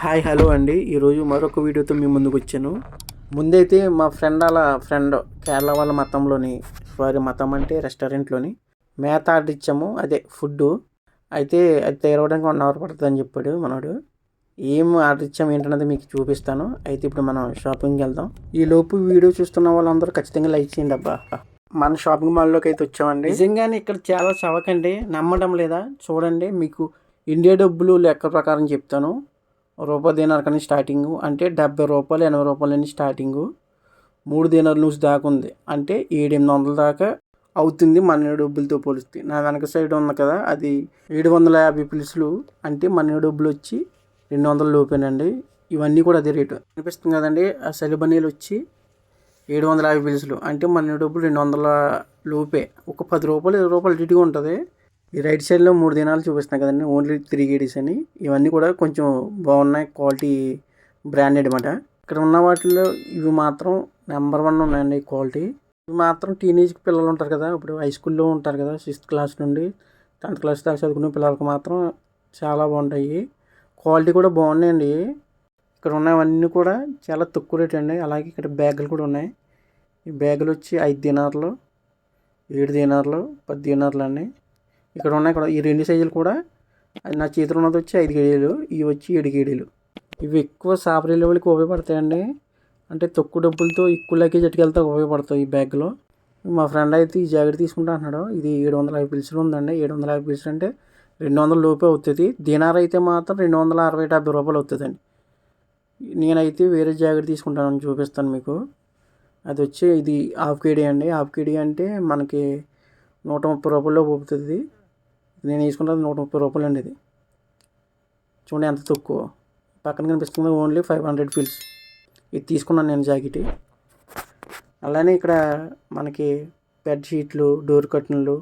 Hi hello అండి. ఈరోజు మరొక వీడియోతో మీ ముందుకు వచ్చాను. ముందైతే మా ఫ్రెండ్ అలా ఫ్రెండ్ కేరళ వాళ్ళ మతంలోని వారి మతం అంటే రెస్టారెంట్లోని మేత ఆర్డర్ ఇచ్చాము. అదే ఫుడ్ అయితే అది తేరవడానికి వన్ అవర్ పడుతుంది అని చెప్పాడు మనోడు. ఏం ఆర్డర్ ఇచ్చాము ఏంటన్నది మీకు చూపిస్తాను. అయితే ఇప్పుడు మనం షాపింగ్కి వెళ్దాం. ఈ లోపు వీడియో చూస్తున్న వాళ్ళందరూ ఖచ్చితంగా లైక్ చేయండి అబ్బా. మన షాపింగ్ మాల్లోకి అయితే వచ్చామండి. నిజంగానే ఇక్కడ చాలా చవకండి. నమ్మడం లేదా? చూడండి మీకు ఇండియా డబ్బులు లెక్క ప్రకారం చెప్తాను. రూపాయి దినార్ కానీ స్టార్టింగు అంటే డెబ్బై రూపాయలు ఎనభై రూపాయలని స్టార్టింగు మూడు దినార్ నుంచి దాకా ఉంది. అంటే ఏడు ఎనిమిది వందల దాకా అవుతుంది మన డబ్బులతో పోలిస్తే. నా వెనక సైడ్ ఉంది కదా అది ఏడు వందల యాభై పిలుసులు అంటే మన డబ్బులు వచ్చి రెండు వందల లోపేనండి. ఇవన్నీ కూడా అదే రేటు. అనిపిస్తుంది కదండి ఆ సెలబనీలు వచ్చి ఏడు వందల యాభై పిలుసులు. అంటే మన డబ్బులు రెండు వందల లోపే. ఒక పది రూపాయలు ఇరవై రూపాయలు ఇటుగా ఉంటుంది. ఈ రైట్ సైడ్లో మూడు దినాలు చూపిస్తున్నాయి కదండి. ఓన్లీ త్రీ గేడీస్ అని. ఇవన్నీ కూడా కొంచెం బాగున్నాయి. క్వాలిటీ బ్రాండెడ్ అనమాట ఇక్కడ ఉన్న వాటిలో ఇవి మాత్రం నెంబర్ వన్ ఉన్నాయండి క్వాలిటీ. ఇవి మాత్రం టీనేజ్ పిల్లలు ఉంటారు కదా. ఇప్పుడు హై స్కూల్లో ఉంటారు కదా సిక్స్త్ క్లాస్ నుండి టెన్త్ క్లాస్ దాకా చదువుకునే పిల్లలకు మాత్రం చాలా బాగుంటాయి. క్వాలిటీ కూడా బాగున్నాయండి. ఇక్కడ ఉన్నవన్నీ కూడా చాలా తక్కువ రేట్ అండి. అలాగే ఇక్కడ బ్యాగులు కూడా ఉన్నాయి. ఈ బ్యాగులు వచ్చి ఐదు దినార్లు ఏడు దినార్లు పది దినార్లు అండి. ఇక్కడ ఉన్నాయి కూడా. ఈ రెండు సైజులు కూడా అది నా చేతిలో ఉన్నది వచ్చి ఐదు కేడీలు ఇవి వచ్చి ఏడు కేడీలు ఇవి ఎక్కువ సాఫరీ లెవెల్కి ఉపయోగపడతాయండి. అంటే తక్కువ డబ్బులతో ఎక్కువ లగేజ్ ఎట్టుకెళ్తే ఉపయోగపడతాయి ఈ బ్యాగ్లో. మా ఫ్రెండ్ అయితే ఈ జాకెట్ తీసుకుంటా అంటున్నాడు. ఇది ఏడు వందల యాభై పిలుచులు ఉందండి. ఏడు వందల యాభై పిలుచులు అంటే రెండు వందల లోపే అవుతుంది. దినార్ అయితే మాత్రం రెండు వందల అరవై డెబ్బై రూపాయలు అవుతుందండి. నేనైతే వేరే జాకెట్ తీసుకుంటానని చూపిస్తాను మీకు. అది వచ్చి ఇది హాఫ్ కేడీ అండి. హాఫ్ కేడీ అంటే మనకి నూట ముప్పై రూపాయల్లో పోతుంది. నేను వేసుకున్నది నూట ముప్పై రూపాయలు అండి ఇది. చూడండి ఎంత తక్కువ. పక్కన కనిపిస్తుంది ఓన్లీ ఫైవ్ హండ్రెడ్ ఫీల్స్. ఇది తీసుకున్నాను నేను జాకెట్. అలానే ఇక్కడ మనకి బెడ్ షీట్లు డోర్ కర్టన్లు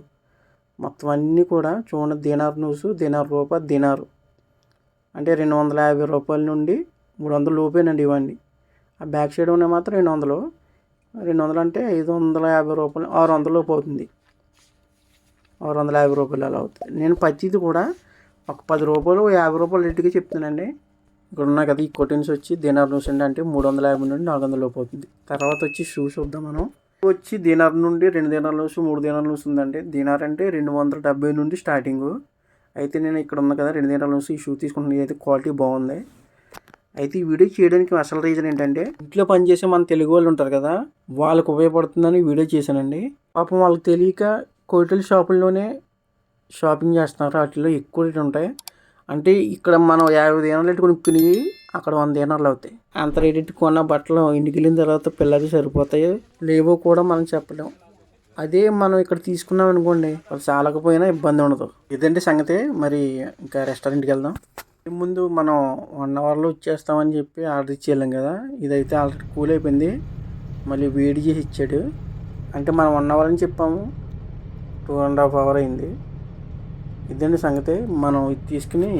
మొత్తం అన్నీ కూడా చూడండి దినార్ న్యూస్ దినార్ రూపా దినారు. అంటే రెండు వందల యాభై రూపాయల నుండి మూడు వందల లోపేనండి ఇవన్నీ ఆ బ్యాక్ సైడ్ ఉన్నాయి మాత్రం రెండు వందలు. రెండు వందలు అంటే ఐదు వందల యాభై రూపాయలు ఆరు వందల లోపు అవుతుంది. ఆరు వందల యాభై రూపాయలు అలా అవుతుంది. నేను ప్రతిది కూడా ఒక పది రూపాయలు యాభై రూపాయలు రేటుకి చెప్తానండి ఇక్కడ ఉన్నాయి కదా ఈ కొటిన్స్ వచ్చి దినార్ న్యూస్ అండి అంటే మూడు వందల యాభై నుండి నాలుగు వందల లోపు అవుతుంది. తర్వాత వచ్చి షూ చూద్దాం మనం. వచ్చి దినార్ నుండి రెండు దినార్ నుంచి మూడు దినార్ నుంచి ఉందండి. దినార్ అంటే రెండు వందల డెబ్బై నుండి స్టార్టింగ్ అయితే నేను ఇక్కడ ఉంది కదా రెండు దినాల నుంచి ఈ షూ తీసుకుంటున్నాను. అయితే క్వాలిటీ బాగుంది. అయితే ఈ వీడియో చేయడానికి అసలు రీజన్ ఏంటంటే ఇంట్లో పనిచేసే మన తెలుగు వాళ్ళు ఉంటారు కదా వాళ్ళకు ఉపయోగపడుతుందని వీడియో చేశానండి. పాపం వాళ్ళకి తెలియక కోటల షాపుల్లోనే షాపింగ్ చేస్తున్నారు. వాటిలో ఎక్కువ రేట్ ఉంటాయి. అంటే ఇక్కడ మనం యాభై దినాలు పెట్టి కొనుక్కుని అక్కడ వంద దినాలు అవుతాయి. అంత రేట్ పెట్టి కొన్న బట్టలు ఇంటికి వెళ్ళిన తర్వాత పిల్లలకి సరిపోతాయి. లేవో కూడా మనం చెప్పలేం. అదే మనం ఇక్కడ తీసుకున్నాం అనుకోండి వాళ్ళు చాలకపోయినా ఇబ్బంది ఉండదు. ఇదండి సంగతి. మరి ఇంకా రెస్టారెంట్కి వెళ్దాం. ముందు మనం వన్ అవర్లో వచ్చేస్తామని చెప్పి ఆర్డర్ ఇచ్చేయలేం కదా. ఇదైతే ఆల్రెడీ కూల్ అయిపోయింది. మళ్ళీ వేడి చేసి ఇచ్చాడు. అంటే మనం వన్ అవర్ అని చెప్పాము. టూ అండ్ హాఫ్ అవర్ అయింది. ఇదండి సంగతి? మనం ఇది తీసుకుని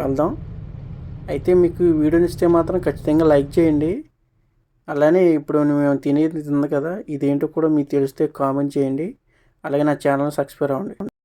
వెళ్దాం. అయితే మీకు వీడియో వీడియోని ఇస్తే మాత్రం ఖచ్చితంగా లైక్ చేయండి. అలానే ఇప్పుడు మేము తినేది ఉంది కదా ఇదేంటో కూడా మీకు తెలిస్తే కామెంట్ చేయండి. అలాగే నా ఛానల్ సబ్స్క్రైబ్ అవ్వండి.